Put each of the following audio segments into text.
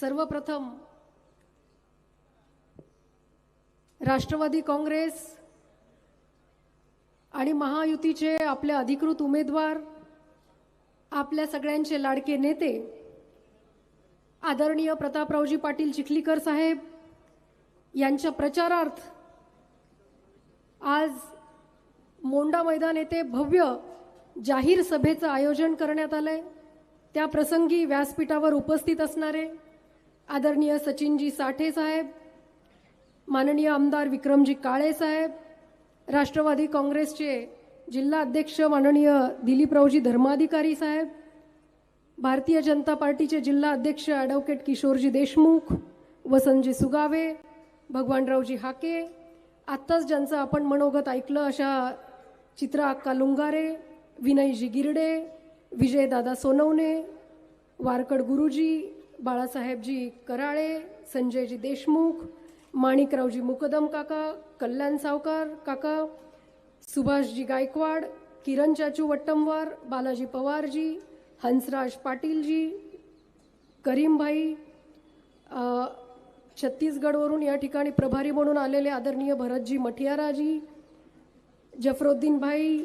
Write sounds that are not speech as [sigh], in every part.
सर्वप्रथम राष्ट्रवादी काँग्रेस आणि महायुतीचे आपले अधिकृत उमेदवार आपल्या सगळ्यांचे लाडके नेते आदरणीय प्रतापरावजी पाटील चिखलीकर साहेब यांच्या प्रचारार्थ आज मोंडा मैदान येथे भव्य जाहीर सभेचं आयोजन करण्यात आलंय. त्या प्रसंगी व्यासपीठावर उपस्थित असणारे आदरणीय सचिनजी साठे साहेब माननीय आमदार विक्रमजी काळे साहेब राष्ट्रवादी काँग्रेसचे जिल्हा अध्यक्ष माननीय दिलीपरावजी धर्माधिकारी साहेब भारतीय जनता पार्टीचे जिल्हा अध्यक्ष ॲडव्होकेट किशोरजी देशमुख वसंतजी सुगावे भगवानरावजी हाके आत्ताच ज्यांचं आपण मनोगत ऐकलं अशा चित्रा अक्का लुंगारे विनयजी गिरडे विजयदादा सोनवणे वारकड गुरुजी बाळासाहेबजी कराळे संजयजी देशमुख माणिकरावजी मुकदम काका कल्याण सावकार काका सुभाषजी गायकवाड किरण चाचू वट्टमवार बालाजी पवारजी हंसराज पाटीलजी करीमभाई छत्तीसगडवरून या ठिकाणी प्रभारी म्हणून आलेले आदरणीय भरतजी मठियाराजी जफरुद्दीन भाई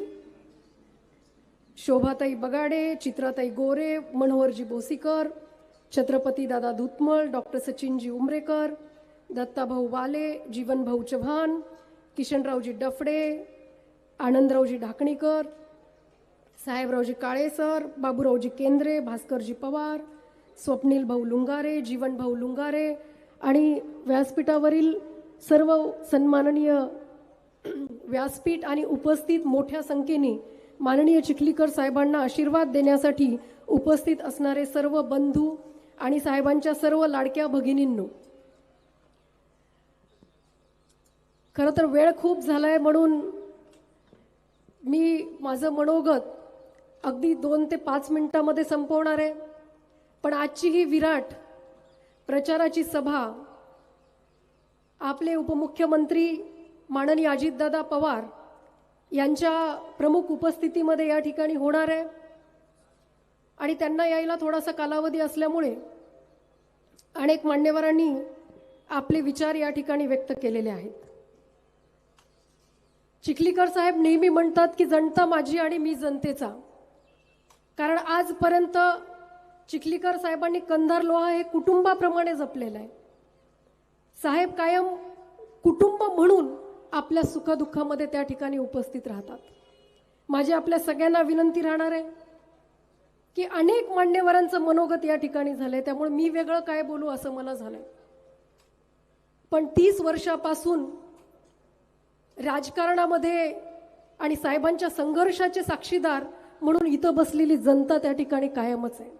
शोभाताई बगाडे चित्राताई गोरे मनोहरजी बोसीकर छत्रपती दादा धुतमळ डॉक्टर सचिनजी उमरेकर दत्ताभाऊ वाले जीवनभाऊ चव्हाण किशनरावजी डफडे आनंदरावजी ढाकणीकर साहेबरावजी काळेसर बाबूरावजी केंद्रे भास्करजी पवार स्वप्नील भाऊ लुंगारे जीवनभाऊ लुंगारे आणि व्यासपीठावरील सर्व सन्माननीय व्यासपीठ आणि उपस्थित मोठ्या संख्येने माननीय चिखलीकर साहेबांना आशीर्वाद देण्यासाठी उपस्थित असणारे सर्व बंधू आणि साहेबांच्या सर्व लाडक्या भगिनींनो खरं तर वेळ खूप झाला आहे म्हणून मी माझं मनोगत अगदी दोन ते पाच मिनिटामध्ये संपवणार आहे. पण आजची ही विराट प्रचाराची सभा आपले उपमुख्यमंत्री माननीय अजितदादा पवार यांच्या प्रमुख उपस्थितीमध्ये या ठिकाणी होणार आहे. आणि त्यांना यायला थोडासा कालावधी असल्यामुळे अनेक मान्यवरांनी आपले विचार या ठिकाणी व्यक्त केलेले आहेत. चिखलीकर साहेब नेहमी म्हणतात की जनता माझी आणि मी जनतेचा. कारण आजपर्यंत चिखलीकर साहेबांनी कंधार लोहा हे कुटुंबाप्रमाणे जपलेलं आहे. साहेब कायम कुटुंब म्हणून आपल्या सुखदुःखामध्ये त्या ठिकाणी उपस्थित राहतात. माझी आपल्या सगळ्यांना विनंती राहणार आहे. की अनेक मान्यवरांचं मनोगत या ठिकाणी झालंय त्यामुळे मी वेगळं काय बोलू असं मला झालंय. पण तीस वर्षापासून राजकारणामध्ये आणि साहेबांच्या संघर्षाचे साक्षीदार म्हणून इथं बसलेली जनता त्या ठिकाणी कायमच आहे.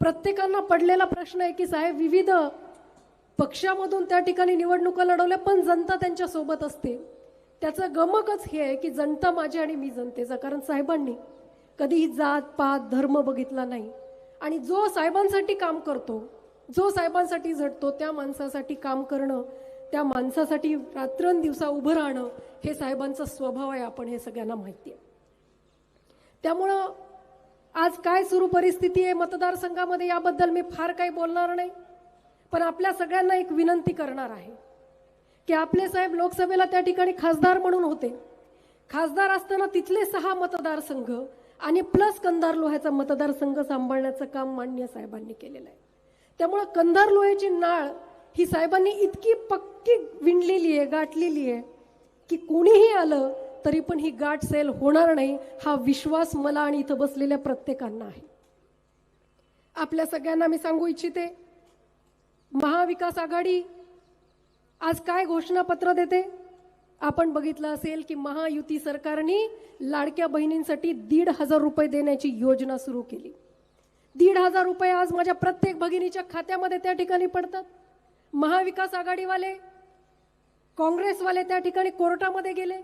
प्रत्येकांना पडलेला प्रश्न आहे की साहेब विविध पक्षामधून त्या ठिकाणी निवडणुका लढवल्या पण जनता त्यांच्यासोबत असते. त्याचं गमकच हे आहे की जनता माझी आणि मी जनतेचा कारण साहेबांनी कधीही जात पात धर्म बघितला नाही. आणि जो साहेबांसाठी काम करतो जो साहेबांसाठी झटतो त्या माणसासाठी काम करणं त्या माणसासाठी रात्रंदिवसा उभं राहणं हे साहेबांचा स्वभाव आहे आपण हे सगळ्यांना माहिती आहे. त्यामुळं आज काय सुरू परिस्थिती आहे मतदारसंघामध्ये याबद्दल मी फार काही बोलणार नाही. पण आपल्या सगळ्यांना एक विनंती करणार आहे की आपले साहेब लोकसभेला त्या ठिकाणी खासदार म्हणून होते. खासदार असताना तिथले सहा मतदारसंघ आणि प्लस कंधार लोह्याचा मतदारसंघ सांभाळण्याचं काम मान्य साहेबांनी केलेलं आहे. त्यामुळं कंधार लोह्याची नाळ ही साहेबांनी इतकी पक्की विणलेली आहे गाठलेली आहे की कोणीही आलं तरी पण ही गाठ सेल होणार नाही हा विश्वास मला आणि इथं बसलेल्या प्रत्येकांना आहे. आपल्या सगळ्यांना मी सांगू इच्छिते महाविकास आघाडी आज काय घोषणापत्र देते? आपण बघितलं असेल की महायुती सरकारने लाडक्या बहिणींसाठी दीड हजार रुपये देण्याची योजना सुरू केली. दीड हजार रुपये आज माझ्या प्रत्येक भगिनीच्या खात्यामध्ये त्या ठिकाणी पडतात. महाविकास आघाडीवाले काँग्रेसवाले त्या ठिकाणी कोर्टामध्ये गेले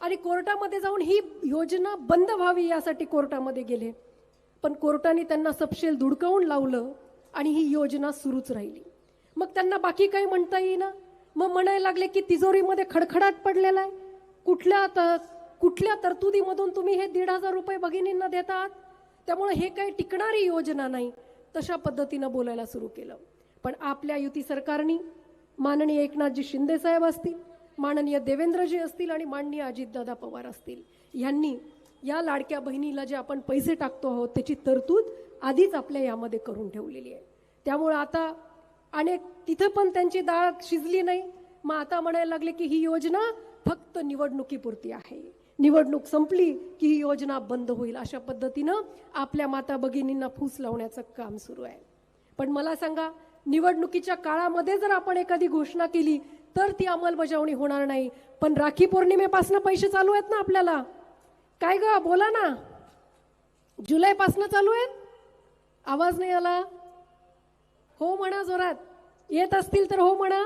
आणि कोर्टामध्ये जाऊन ही योजना बंद व्हावी यासाठी कोर्टामध्ये गेले. पण कोर्टाने त्यांना सपशेल धुडकावून लावलं आणि ही योजना सुरूच राहिली. मग त्यांना बाकी काही म्हणता येईना? मग म्हणायला लागले की तिजोरीमध्ये खडखडाट पडलेला आहे. कुठल्या त कुठल्या तरतुदीमधून तुम्ही हे दीड हजार रुपये भगिनींना देतात? त्यामुळे हे काही टिकणारी योजना नाही. तशा पद्धतीनं बोलायला सुरू केलं. पण आपल्या युती सरकारने माननीय एकनाथजी शिंदे साहेब असतील माननीय देवेंद्रजी असतील आणि माननीय अजितदादा पवार असतील यांनी या लाडक्या बहिणीला जे आपण पैसे टाकतो आहोत त्याची तरतूद आधीच आपल्या यामध्ये करून ठेवलेली आहे. त्यामुळे आता आणि तिथं पण त्यांची डाळ शिजली नाही. मग आता म्हणायला लागले की ही योजना फक्त निवडणुकीपुरती आहे. निवडणूक संपली की ही योजना बंद होईल अशा पद्धतीनं आपल्या माता भगिनींना फूस लावण्याचं काम सुरू आहे. पण मला सांगा निवडणुकीच्या काळामध्ये जर आपण एखादी घोषणा केली तर ती अंमलबजावणी होणार नाही. पण राखी पौर्णिमेपासून पैसे चालू आहेत ना आपल्याला? काय ग बोला ना. जुलैपासनं चालू आहेत? आवाज नाही आला? हो म्हणा जोरात. येत असतील तर हो म्हणा.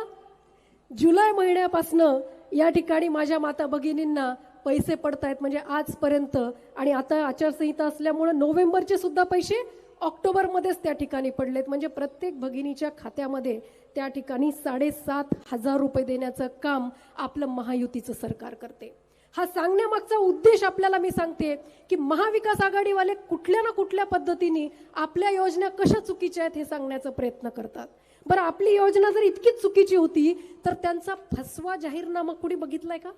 जुलै महिन्यापासनं या ठिकाणी माझ्या माता भगिनींना पैसे पडत आहेत म्हणजे आजपर्यंत आणि आता आचारसंहिता असल्यामुळं नोव्हेंबरचे सुद्धा पैसे ऑक्टोबरमध्येच त्या ठिकाणी पडलेत. म्हणजे प्रत्येक भगिनीच्या खात्यामध्ये त्या ठिकाणी साडेसात हजार रुपये देण्याचं काम आपलं महायुतीचं सरकार करते. हा सांगण्यामागचा उद्देश आपल्याला मी सांगते की महाविकास आघाडीवाले कुठल्या ना कुठल्या पद्धतीने आपल्या योजना कशा चुकीच्या आहेत हे सांगण्याचा प्रयत्न करतात. बरं आपली योजना जर इतकीच चुकीची होती तर त्यांचा फसवा जाहीरनामा कुणी बघितलाय का?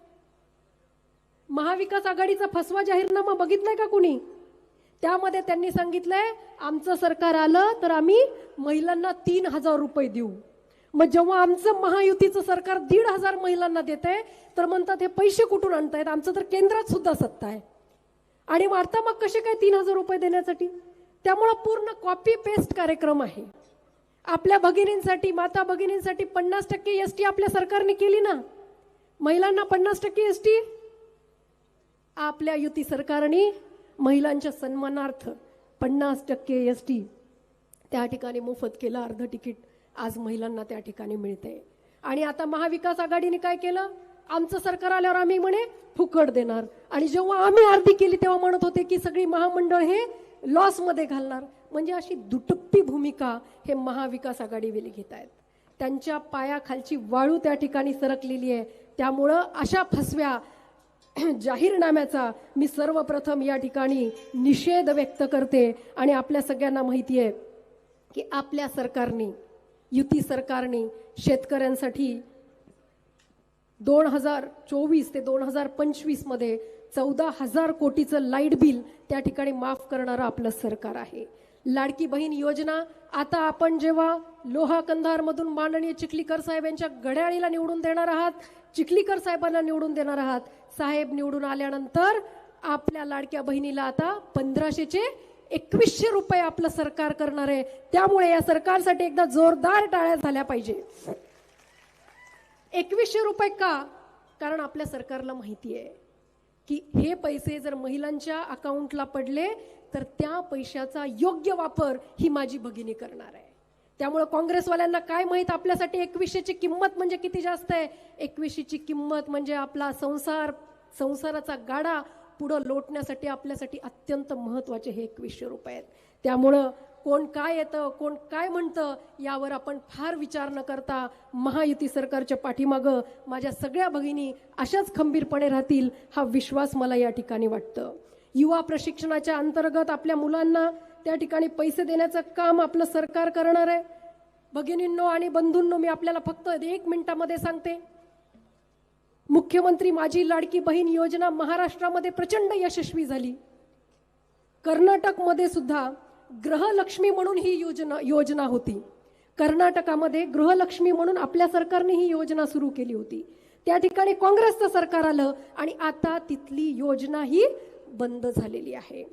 महाविकास आघाडीचा फसवा जाहीरनामा बघितलाय का कुणी? त्यामध्ये त्यांनी सांगितलंय आमचं सरकार आलं तर आम्ही महिलांना तीन हजार रुपये देऊ. मग जेव्हा आमचं महायुतीचं सरकार दीड हजार महिलांना देत आहे तर म्हणतात हे पैसे कुठून आणतायत? आमचं तर केंद्रात सुद्धा सत्ता आहे. आणि वार्ता मग कसे काय तीन हजार रुपये देण्यासाठी? त्यामुळं पूर्ण कॉपी पेस्ट कार्यक्रम आहे. आपल्या भगिनींसाठी माता भगिनींसाठी पन्नास टक्के एस टी आपल्या सरकारने केली ना? महिलांना पन्नास टक्के एस टी आपल्या युती सरकारने महिलांच्या सन्मानार्थ पन्नास टक्के एस टी त्या ठिकाणी मोफत केलं अर्ध तिकीट. आज महिलांना त्या ठिकाणी मिळते. आणि आता महाविकास आघाडीने काय केलं? आमचं सरकार आल्यावर आम्ही म्हणे फुकट देणार. आणि जेव्हा आम्ही अर्धी केली तेव्हा म्हणत होते की सगळी महामंडळ हे लॉसमध्ये घालणार. म्हणजे अशी दुटप्पी भूमिका हे महाविकास आघाडीवेली घेत आहेत. त्यांच्या पायाखालची वाळू त्या ठिकाणी सरकलेली आहे. त्यामुळं अशा फसव्या [clears throat] जाहीरनाम्याचा मी सर्वप्रथम या ठिकाणी निषेध व्यक्त करते. आणि आपल्या सगळ्यांना माहिती आहे की आपल्या सरकारने युती सरकारने शेतकऱ्यांसाठी दोन हजार चोवीस ते दोन हजार पंचवीसमध्ये चौदा हजार कोटीचं लाइट बिल त्या ठिकाणी माफ करणारं आपलं सरकार आहे. लाडकी बहीण योजना आता आपण जेव्हा लोहा कंधारमधून माननीय चिखलीकर साहेब यांच्या घड्याळीला निवडून देणार आहात चिखलीकर साहेबांना निवडून देणार आहात साहेब निवडून आल्यानंतर आपल्या लाडक्या बहिणीला आता पंधराशेचे एकवीसशे रुपये आपलं सरकार करणार आहे. त्यामुळे या सरकारसाठी एकदा जोरदार टाळ्या झाल्या पाहिजे. एकवीसशे रुपये का? कारण आपल्या सरकारला माहिती आहे की हे पैसे जर महिलांच्या अकाउंटला पडले तर त्या पैशाचा योग्य वापर ही माझी भगिनी करणार आहे. त्यामुळे काँग्रेसवाल्यांना काय माहीत आपल्यासाठी एकवीसशेची किंमत म्हणजे किती जास्त आहे? एकवीसशेची किंमत म्हणजे आपला संसार संसाराचा गाडा पुढं लोटण्यासाठी आपल्यासाठी अत्यंत महत्त्वाचे हे एकवीसशे रुपये आहेत. त्यामुळं कोण काय येतं कोण काय म्हणतं यावर आपण फार विचार न करता महायुती सरकारच्या पाठीमागं माझ्या सगळ्या भगिनी अशाच खंबीरपणे राहतील हा विश्वास मला या ठिकाणी वाटतं. युवा प्रशिक्षणाच्या अंतर्गत आपल्या मुलांना त्या ठिकाणी पैसे देण्याचं काम आपलं सरकार करणार आहे. भगिनींनो आणि बंधूंनो मी आपल्याला फक्त एक मिनिटामध्ये सांगते. मुख्यमंत्री माझी लाडकी बहीण योजना महाराष्ट्रामध्ये प्रचंड यशस्वी झाली. कर्नाटकमध्ये सुद्धा ग्रहलक्ष्मी म्हणून ही योजना योजना होती. कर्नाटकामध्ये गृहलक्ष्मी म्हणून आपल्या सरकारने ही योजना सुरू केली होती. त्या ठिकाणी काँग्रेसचं सरकार आलं आणि आता तिथली योजना ही बंद झालेली आहे.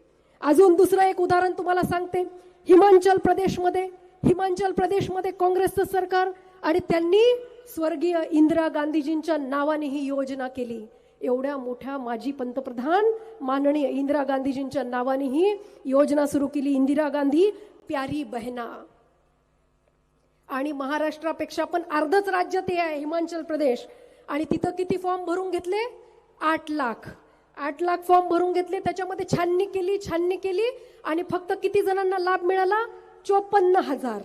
अजून दुसरं एक उदाहरण तुम्हाला सांगते. हिमाचल प्रदेशमध्ये हिमाचल प्रदेशमध्ये काँग्रेसचं सरकार आणि त्यांनी स्वर्गीय इंदिरा गांधीजींच्या नावाने ही योजना केली. एवढ्या मोठ्या माजी पंतप्रधान माननीय इंदिरा गांधीजींच्या नावाने ही योजना सुरू केली. इंदिरा गांधी प्यारी बहना. आणि महाराष्ट्रापेक्षा पण अर्धच राज्य ते आहे हिमाचल प्रदेश. आणि तिथं किती फॉर्म भरून घेतले? आठ लाख. आठ लाख फॉर्म भरून घेतले त्याच्यामध्ये छाननी केली छाननी केली आणि फक्त किती जणांना लाभ मिळाला? चोपन्न हजार.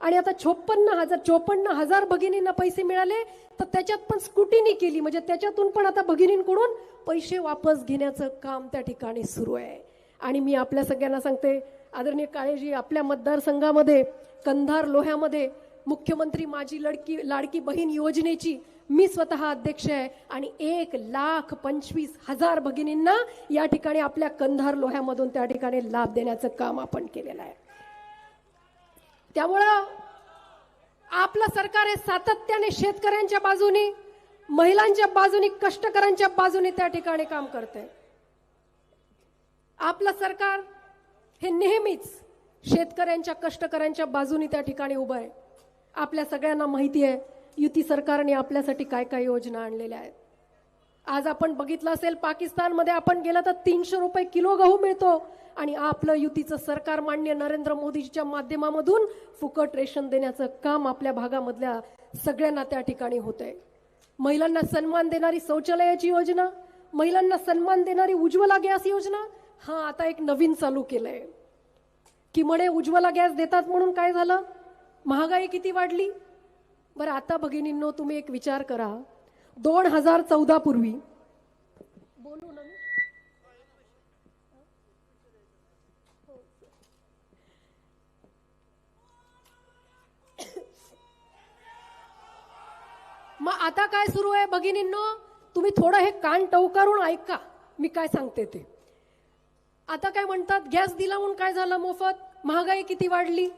आणि आता छोपन्न हजार चोपन्न हजार भगिनींना पैसे मिळाले तर त्याच्यात पण स्कुटीनी केली. म्हणजे त्याच्यातून पण आता भगिनींकडून पैसे वापस घेण्याचं काम त्या ठिकाणी सुरू आहे. आणि मी आपल्या सगळ्यांना सांगते आदरणीय काळेजी आपल्या मतदारसंघामध्ये कंधार लोह्यामध्ये मुख्यमंत्री माझी लडकी लाडकी बहीण योजनेची मी स्वतः अध्यक्ष आहे. आणि एक लाख पंचवीस हजार भगिनींना या ठिकाणी आपल्या कंधार लोह्यामधून त्या ठिकाणी लाभ देण्याचं काम आपण केलेलं आहे. त्यामुळं आपलं सरकार हे सातत्याने शेतकऱ्यांच्या बाजूने महिलांच्या बाजूने कष्टकऱ्यांच्या बाजूने त्या ठिकाणी काम करते आपलं सरकार हे नेहमीच शेतकऱ्यांच्या कष्टकऱ्यांच्या बाजूने त्या ठिकाणी उभं आहे. आपल्या सगळ्यांना माहिती आहे युती सरकारने आपल्यासाठी काय काय योजना आणलेल्या आहेत. आज आपण बघितलं असेल पाकिस्तानमध्ये आपण गेलं तर तीनशे रुपये किलो गहू मिळतो. आणि आपलं युतीचं सरकार मान्य नरेंद्र मोदीजीच्या माध्यमामधून फुकट रेशन देण्याचं काम आपल्या भागामधल्या सगळ्यांना त्या ठिकाणी होत आहे महिलांना सन्मान देणारी शौचालयाची योजना महिलांना सन्मान देणारी उज्ज्वला गॅस योजना हा आता एक नवीन चालू केलंय. की म्हणे उज्ज्वला गॅस देतात म्हणून काय झालं? महागाई किती वाढली? बरं आता भगिनींनो तुम्ही एक विचार करा. दोन हजार चौदा पूर्वी बोलू ना मग आता काय सुरू आहे भगिनींनो? तुम्ही थोडं हे कान टवकारून ऐका. मी काय सांगते ते. आता काय म्हणतात गॅस दिला म्हणून काय झालं मोफत? महागाई किती वाढली?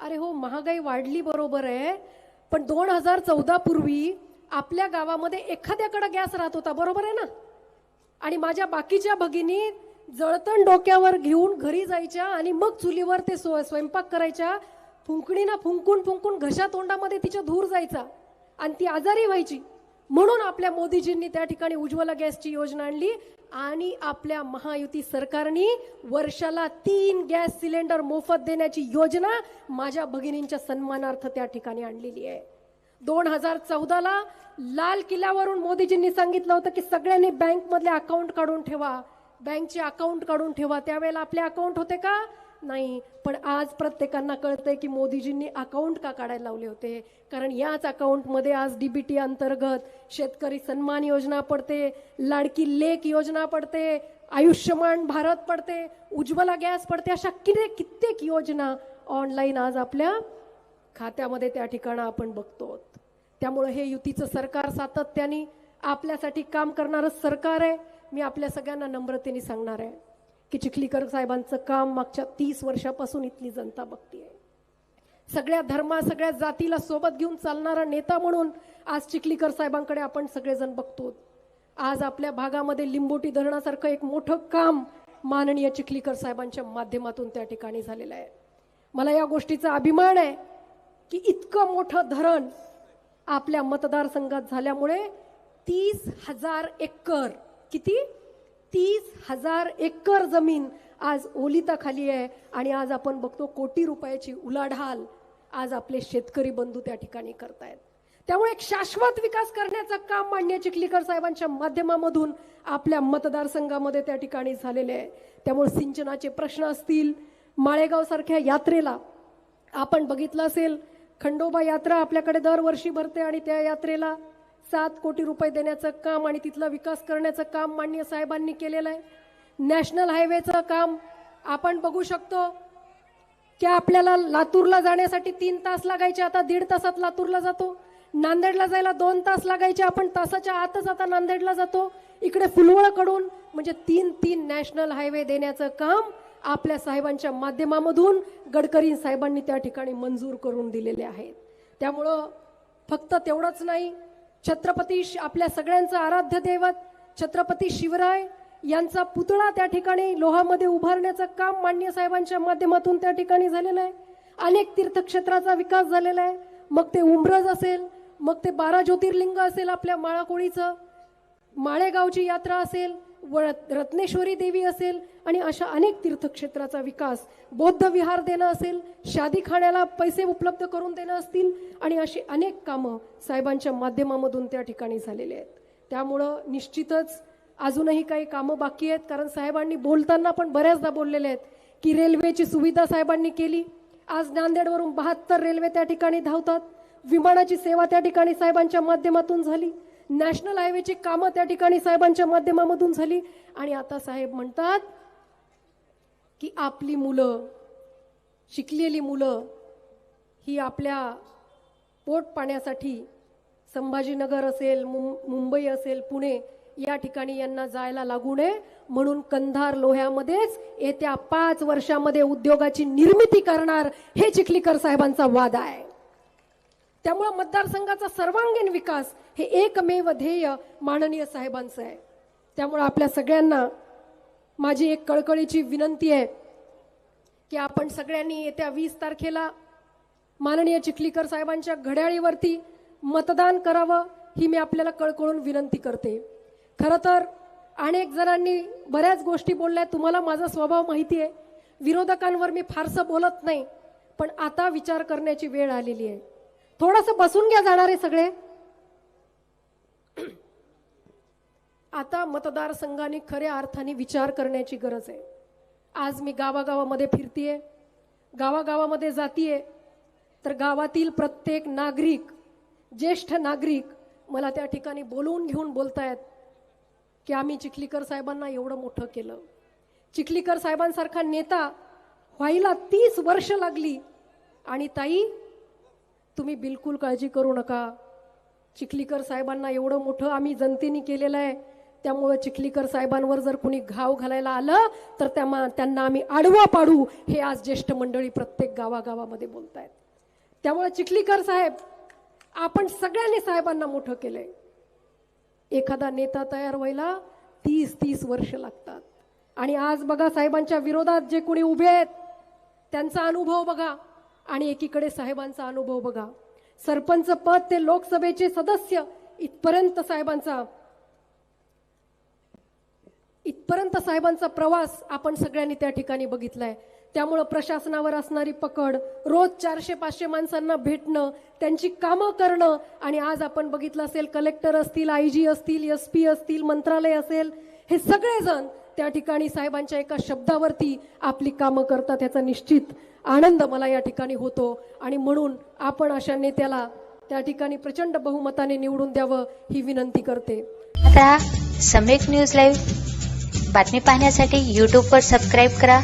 अरे हो महागाई वाढली बरोबर आहे पण दोन हजार चौदा पूर्वी आपल्या गावामध्ये एखाद्याकडे गॅस राहत होता बरोबर आहे ना? आणि माझ्या बाकीच्या भगिनी जळतण डोक्यावर घेऊन घरी जायच्या आणि मग चुलीवर ते स्व- स्वयंपाक करायच्या फुंकणीना फुंकून फुंकून घशा तोंडामध्ये तिच्या धूर जायचा. आणि ती आजारी व्हायची. म्हणून आपल्या मोदीजींनी त्या ठिकाणी उज्ज्वला गॅसची योजना आणली आणि आपल्या महायुती सरकारने वर्षाला तीन गॅस सिलेंडर मोफत देण्याची योजना माझ्या भगिनींच्या सन्मानार्थ त्या ठिकाणी आणलेली आहे. दोन हजार चौदाला लाल किल्ल्यावरून मोदीजींनी सांगितलं होतं की सगळ्यांनी बँकमधले अकाउंट काढून ठेवा. बँकचे अकाउंट काढून ठेवा. त्यावेळेला आपले अकाउंट होते का? नाही. पण आज प्रत्येकांना कळतंय की मोदीजींनी अकाउंट का काढायला लावले होते? कारण याच अकाउंटमध्ये आज डीबीटी अंतर्गत शेतकरी सन्मान योजना पडते लाडकी लेक योजना पडते आयुष्यमान भारत पडते उज्ज्वला गॅस पडते अशा किती कित्येक योजना ऑनलाईन आज आपल्या खात्यामध्ये त्या ठिकाणं आपण बघतो त्यामुळे हे युतीचं सरकार सातत्याने आपल्यासाठी काम करणारं सरकार आहे. मी आपल्या सगळ्यांना नम्रतेने सांगणार आहे. की चिखलीकर साहेबांचं काम मागच्या तीस वर्षापासून इथली जनता बघतीये. सगळ्या धर्मा सगळ्या जातीला सोबत घेऊन चालणारा नेता म्हणून आज चिखलीकर साहेबांकडे आपण सगळेजण बघतो. आज आपल्या भागामध्ये लिंबोटी धरणासारखं एक मोठं काम माननीय चिखलीकर साहेबांच्या माध्यमातून त्या ठिकाणी झालेलं आहे. मला या गोष्टीचा अभिमान आहे की इतकं मोठं धरण आपल्या मतदारसंघात झाल्यामुळे तीस हजार एकर किती? तीस हजार एकर जमीन आज ओलिताखाली आहे आणि आज आपण बघतो कोटी रुपयाची उलाढाल आज आपले शेतकरी बंधू त्या ठिकाणी करतायत. त्यामुळे एक शाश्वत विकास करण्याचं काम मान्य चिखलीकर साहेबांच्या माध्यमामधून आपल्या मतदारसंघामध्ये त्या ठिकाणी झालेले आहे. त्यामुळे सिंचनाचे प्रश्न असतील माळेगाव सारख्या यात्रेला आपण बघितलं असेल खंडोबा यात्रा आपल्याकडे दरवर्षी भरते आणि त्या यात्रेला सात कोटी रुपये देण्याचं काम आणि तिथला विकास करण्याचं काम माननीय साहेबांनी केलेलं आहे. नॅशनल हायवेचं काम आपण बघू शकतो. की आपल्याला लातूरला जाण्यासाठी तीन तास लागायचे आता दीड तासात लातूरला जातो. नांदेडला जायला दोन तास लागायचे आपण तासाच्या आतच आता नांदेडला जातो. इकडे फुलवळकडून म्हणजे तीन तीन नॅशनल हायवे देण्याचं काम आपल्या साहेबांच्या माध्यमामधून गडकरी साहेबांनी त्या ठिकाणी मंजूर करून दिलेले आहेत. त्यामुळं फक्त तेवढंच नाही छत्रपती आपल्या सगळ्यांचं आराध्य दैवत छत्रपती शिवराय यांचा पुतळा त्या ठिकाणी लोहामध्ये उभारण्याचं काम मान्य साहेबांच्या माध्यमातून त्या ठिकाणी झालेलं आहे. अनेक तीर्थक्षेत्राचा विकास झालेला आहे. मग ते उमरज असेल मग ते बारा ज्योतिर्लिंग असेल आपल्या माळाकोळीचं. माळेगावची यात्रा असेल व रत्नेश्वरी देवी असेल आणि अशा अनेक तीर्थक्षेत्राचा विकास बौद्ध विहार देणं असेल शादी खाण्याला पैसे उपलब्ध करून देणं असतील आणि अशी अनेक कामं साहेबांच्या माध्यमामधून त्या ठिकाणी झालेले आहेत. त्यामुळं निश्चितच अजूनही काही कामं बाकी आहेत कारण साहेबांनी बोलताना पण बऱ्याचदा बोललेले आहेत की रेल्वेची सुविधा साहेबांनी केली. आज नांदेडवरून बहात्तर रेल्वे त्या ठिकाणी धावतात. विमानाची सेवा त्या ठिकाणी साहेबांच्या माध्यमातून झाली. नॅशनल हायवेची कामं त्या ठिकाणी साहेबांच्या माध्यमामधून झाली. आणि आता साहेब म्हणतात की आपली मुलं शिकलेली मुलं ही आपल्या पोट पाण्यासाठी संभाजीनगर असेल मुं- मुंबई असेल पुणे या ठिकाणी यांना जायला लागू नये. म्हणून कंधार लोह्यामध्येच येत्या पाच वर्षामध्ये उद्योगाची निर्मिती करणार हे चिखलीकर साहेबांचा वाद आहे. त्यामुळं मतदारसंघाचा सर्वांगीण विकास हे एकमेव ध्येय माननीय साहेबांचं आहे. त्यामुळं आपल्या सगळ्यांना माझी एक कळकळीची विनंती आहे की आपण सगळ्यांनी येत्या वीस तारखेला माननीय चिखलीकर साहेबांच्या घड्याळीवरती मतदान करावं ही मी आपल्याला कळकळून विनंती करते. खरं तर अनेक जणांनी बऱ्याच गोष्टी बोलल्या तुम्हाला माझा स्वभाव माहिती आहे. विरोधकांवर मी फारसं बोलत नाही पण आता विचार करण्याची वेळ आलेली आहे. थोडंसं बसून घ्या जाणारे सगळे. आता मतदारसंघाने खऱ्या अर्थाने विचार करण्याची गरज आहे. आज मी गावागावामध्ये फिरतीये गावागावामध्ये जातीये तर गावातील प्रत्येक नागरिक ज्येष्ठ नागरिक मला त्या ठिकाणी बोलवून घेऊन बोलतायत की आम्ही चिखलीकर साहेबांना एवढं मोठं केलं. चिखलीकर साहेबांसारखा नेता व्हायला तीस वर्ष लागली आणि ताई तुम्ही बिलकुल काळजी करू नका. चिखलीकर साहेबांना एवढं मोठं आम्ही जनतेने केलेलं आहे. त्यामुळं चिखलीकर साहेबांवर जर कुणी घाव घालायला आलं तर त्या त्यांना आम्ही आडवा पाडू हे आज ज्येष्ठ मंडळी प्रत्येक गावागावामध्ये बोलतायत. त्यामुळे चिखलीकर साहेब आपण सगळ्यांनी साहेबांना मोठं केलंय. एखादा नेता तयार व्हायला तीस तीस वर्ष लागतात. आणि आज बघा साहेबांच्या विरोधात जे कोणी उभे आहेत त्यांचा अनुभव बघा. आणि एकीकडे साहेबांचा अनुभव बघा. सरपंच पद ते लोकसभेचे सदस्य इथपर्यंत साहेबांचा इथपर्यंत साहेबांचा प्रवास आपण सगळ्यांनी त्या ठिकाणी बघितलाय. त्यामुळं प्रशासनावर असणारी पकड रोज चारशे पाचशे माणसांना भेटणं त्यांची कामं करणं आणि आज आपण बघितलं असेल कलेक्टर असतील आय जी असतील एस पी असतील मंत्रालय असेल हे सगळेजण त्या ठिकाणी साहेबांच्या एका शब्दावरती आपली कामं करतात याचा निश्चित आनंद मला या ठिकाणी होतो. आणि म्हणून आपण अशा नेत्याला त्या ठिकाणी प्रचंड बहुमताने निवडून द्यावं ही विनंती करते. आता सम्यक न्यूज लाईव्ह बातमी पाहण्यासाठी यूट्यूबवर सबस्क्राईब करा.